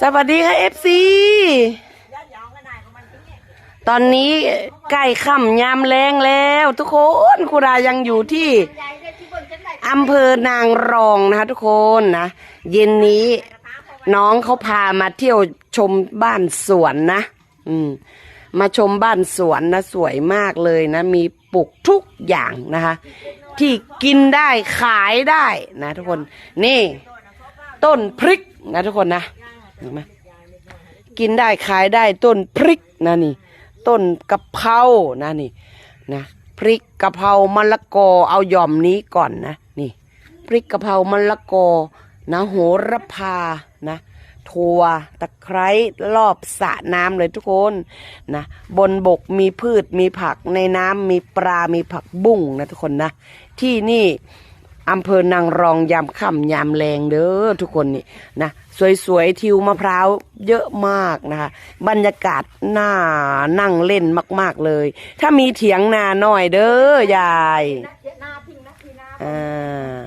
สวัสดีค่ะเอฟซีตอนนี้ใกล้ค่ำยามแรงแล้วทุกคนครูรายังอยู่ที่อำเภอนางรองนะคะทุกคนนะ เย็นนี้น้องเขาพามาเที่ยวชมบ้านสวนนะ อืม มาชมบ้านสวนนะ สวยมากเลยนะ มีปลูกทุกอย่างนะคะที่กินได้ขายได้นะทุกคน นี่ ต้นพริกนะทุกคนนะเห็นไหมกินได้ขายได้ต้นพริกนะนี่ ต้นกะเพรานะนี่นะพริกกะเพรามะละกอเอาหย่อมนี้ก่อนนะนี่ พริกกะเพรามะละกอนะโหระพานะ ถั่วตะไคร้รอบสระน้ำเลยทุกคนนะบนบกมีพืชมีผักในน้ำมีปลา มีผักบุ้งนะทุกคนนะ ที่นี่อำเภอนางรองยามค่ำยามแรงเด้อทุกคนนี่นะสวยๆทิวมะพร้าวเยอะมากนะคะ บรรยากาศน่านั่งเล่นมาก ๆเลย ถ้ามีเถียงนาหน่อยเด้อยายนาพิงนะพี่นาอ่า